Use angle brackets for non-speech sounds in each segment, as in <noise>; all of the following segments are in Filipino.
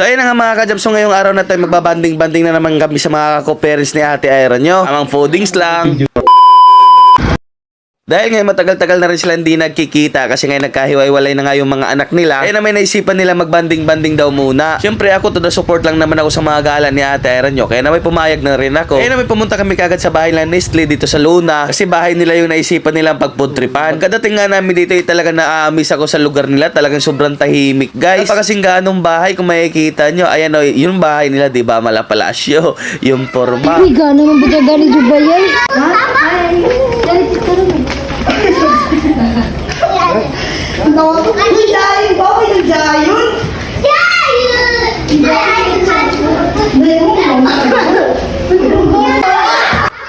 So ayun nga mga kajab. So ngayong araw na tayo magbabanding-banding na naman kami sa mga ko-parents ni Ate Ira nyo. Amang foodings lang. Dahil ngayon matagal-tagal na rin sila hindi nagkikita kasi ngayon nagkahiwa-iwalay na nga yung mga anak nila. Kaya na may naisipan nila magbanding-banding daw muna. Siyempre ako to the support lang naman ako sa mga gala ni Ate Aaron nyo. Kaya na may pumayag na rin ako. Kaya na may pumunta kami kagad sa bahay ng Nestle dito sa Luna. Kasi bahay nila yung naisipan nilang pagpudtripan. Pagkadating nga namin dito ay talaga naaamis ako sa lugar nila. Talagang sobrang tahimik guys. Napakasing ganong bahay kung makikita nyo. Ayan o, yung bahay nila di ba malapalasyo. <laughs> Yung forma. Uy, gano'n mo ba gani Dubayan? Uy, Jayon ba? Uy, Jayon?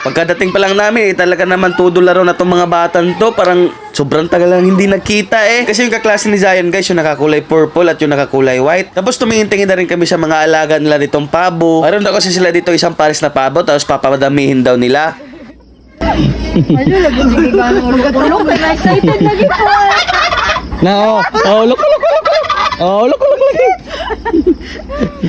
Pagkadating pa lang namin, eh, talaga naman todo laro na tong mga batan to. Parang sobrang tagal lang hindi nagkita eh. Kasi yung kaklase ni Zion guys, yung nakakulay purple at yung nakakulay white. Tapos tumingin-tingin na rin kami sa mga alaga nila nitong pabo. Mayroon daw kasi sila dito isang pares na pabo, tapos papadamihin daw nila. Ano, gano'n mo katulog. Excited lagi po. <laughs> Na, oh, oh, look, look, look, look. Oh, look, look, look.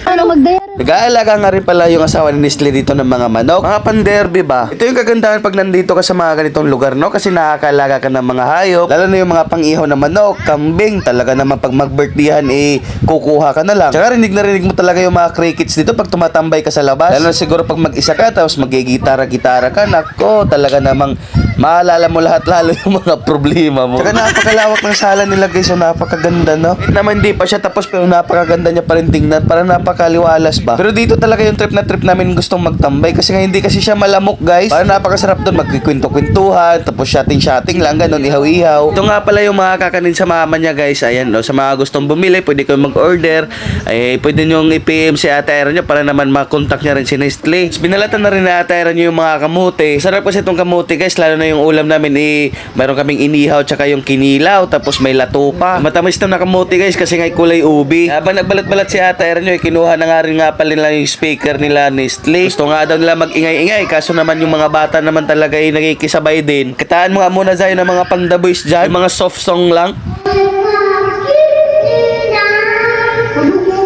Ano magdaya? Nag-aalaga nga rin pala yung asawa ni Nestle dito ng mga manok. Mga panderby ba? Ito yung kagandahan pag nandito ka sa mga ganitong lugar, no? Kasi nakakaalaga ka ng mga hayop. Lalo na yung mga pang-ihaw na manok, kambing. Talaga naman pag mag-birthdayhan, eh, kukuha ka na lang. Tsaka rinig na rinig mo talaga yung mga crickets dito pag tumatambay ka sa labas. Lalo na siguro pag mag-isa ka, tapos magigitara-gitara ka. Nako, talaga namang maalala mo lahat lalo <laughs> yung mga problema mo. Tsaka napakalawak ng sala nila guys, so napakaganda no. Kahit naman hindi pa siya tapos pero napakaganda niya pa rin tingnan, parang napakaliwalas ba. Pero dito talaga yung trip na trip namin gustong magtambay kasi nga hindi kasi siya malamok guys. Parang napakasarap doon magkikwento-kwentuhan, tapos shouting-shouting lang ganun, ihaw-ihaw. Ito nga pala yung mga kakanin sa mama niya guys, ayan no, sa mga gustong bumili, pwede kayo mag-order. Ay, pwede nyo i-PM si Ate nyo para naman makontak niya rin si Nestle. Binalatan na rin na Ate Aaron nyo yung mga kamote. Sarap kasi itong kamote guys, lalo na yung ulam namin eh, mayroon kaming inihaw tsaka yung kinilaw, tapos may lato pa. Matamis na kamote guys kasi nga kulay ubi. Habang nagbalat-balat si Ate Aaron nyo, eh, kinuha na nga rin nga pala nila yung speaker nila Nestle. Gusto nga daw nila mag-ingay-ingay, kaso naman yung mga bata naman talaga ay nakikisabay din. Kitaan mo nga muna Zayo ng mga panda boys dyan, mga soft song lang.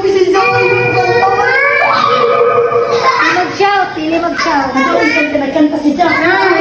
Si Jayon. Mag-shout, pili mag-shout. Nagkanta, si Jayon.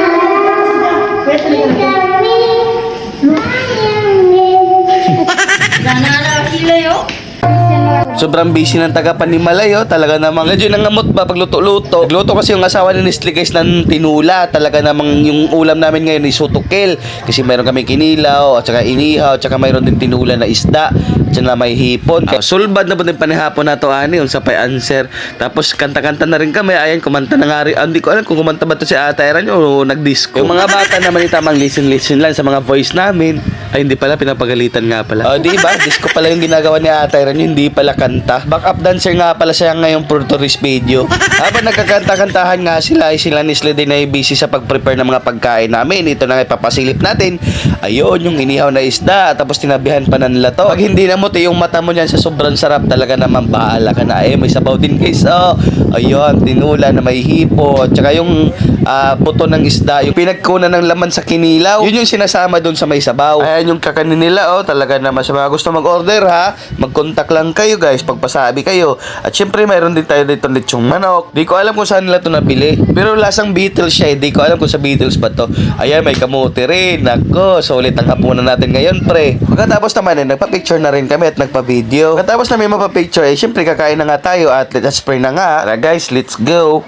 Sobrang busy ng taga Panimalay, oh. Talaga namang medyo nangamot ba pag luto-luto. Nagluto kasi yung asawa ni Nestle guys ng tinula. Talaga namang yung ulam namin ngayon is sutukil. Kasi mayroon kami kinilaw, at saka inihaw, at saka mayroon din tinula na isda. At saka may hipon. Ah, sulbad na po din panihapon na to, ani. Yung sa pay answer. Tapos kanta-kanta na rin kami. Ayan, kumanta na nga rin. Ah, Hindi ko alam kung kumanta ba to si Ate Eran o nag-disco. Yung mga bata naman yung tamang listen-listen lang sa mga voice namin. Ay, hindi pala, pinapagalitan nga pala. Oh, di ba? Disco pala yung ginagawa ni Ate Eran, hindi pala kanta. Backup dancer nga pala siya ngayong Puerto video. Habang nagkakanta-kantahan nga sila, ay sila ni din ay busy sa pag-prepare ng mga pagkain namin. Ito na nga ipapasilip natin. Ayun, yung inihaw na isda, tapos tinabihan pa na nila to. Pag hindi na mo yung mata mo niyan sa sobrang sarap, talaga naman bahala ka na. Eh, may sabaw din guys. Oh, ayun, tinula na may hipo. Tsaka yung ah, buto ng isda, yung pinagkunan ng laman sa kinilaw. Yun yung sinasama doon sa may sabaw. Ayan yung kakanin nila, oh. Talaga naman sa mga gusto mag-order, ha. Mag-contact lang kayo, guys. Pagpasabi kayo. At syempre, mayroon din tayo dito lechong manok. Di ko alam kung saan nila to nabili. Pero lasang Beatles siya, eh. Di ko alam kung sa Beatles ba to. Ayan, may kamote rin. Nako, solid ang hapunan natin ngayon, pre. Pagkatapos naman, eh, nagpa-picture na rin kami at nagpa-video. Pagkatapos namin mapa-picture, eh, syempre, kakain na nga tayo at let's spray na nga. Tara, guys, let's go.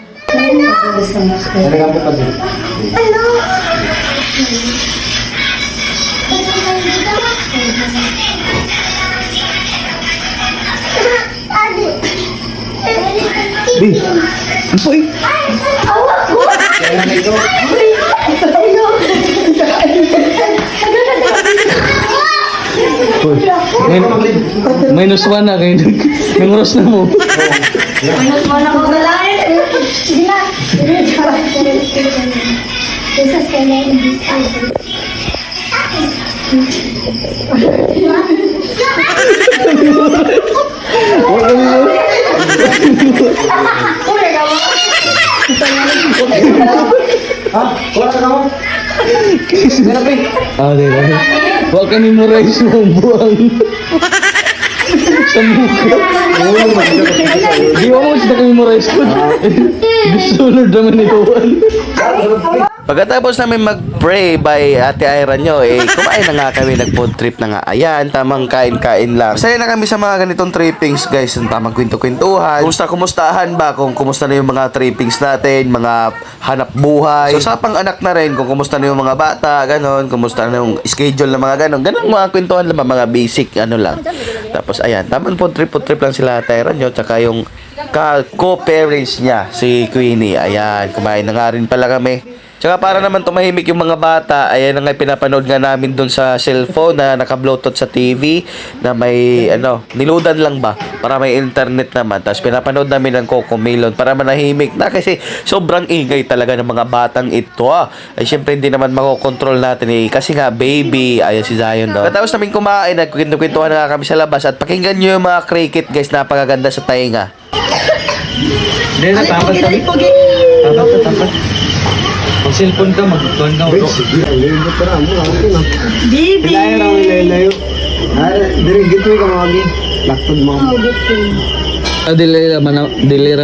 Minus one na kayo. Nanguros na mo. Minus mo na ko dalain. Sige na. This <laughs> is the name of this album. Ah, di ba? Huwag ka memorize mo ang buwang. Sa mukha. Di mo mo sila kami memorize ko. Disunod naman ito. Pagkatapos namin mag-pray by Ate Ira nyo, eh, kumain na nga kami, nag-food trip na nga. Ayan, tamang kain-kain lang. Masaya na kami sa mga ganitong trippings, guys. Ang tamang kwento-kwentuhan. Kumusta, kumustahan ba? Kung kumusta na yung mga trippings natin, mga hanap buhay. So, sa pang-anak na rin, kung kumusta na yung mga bata, ganon, kumusta na yung schedule ng mga ganon. Ganon mga kwentuhan lang, mga basic, ano lang. Tapos, ayan, tamang food trip, food trip lang sila Ate Ira nyo, tsaka yung ka co-parents niya, si Queenie. Ayan, kumain na nga rin pala kami. Tsaka para naman tumahimik yung mga bata, ayan na nga pinapanood nga namin doon sa cellphone na naka-bluetooth sa TV na may ano, niludan lang ba para may internet naman. Tapos pinapanood namin ng Coco Melon para manahimik na kasi sobrang ingay talaga ng mga batang ito ah. Ay syempre hindi naman makokontrol natin eh kasi nga baby, ayan si Zion daw. Tapos namin kumain, nagkwento-kwentuhan na nga kami sa labas at pakinggan nyo yung mga cricket guys, napakaganda sa tainga. Hindi tapat kami. Tapat, tapat. Pag cellphone ka, mag-tuan ka. Bibi! Layo raw ilayo. Ah, diri gitu ka mawagi. Laktod mo. Ah, dili, man, dili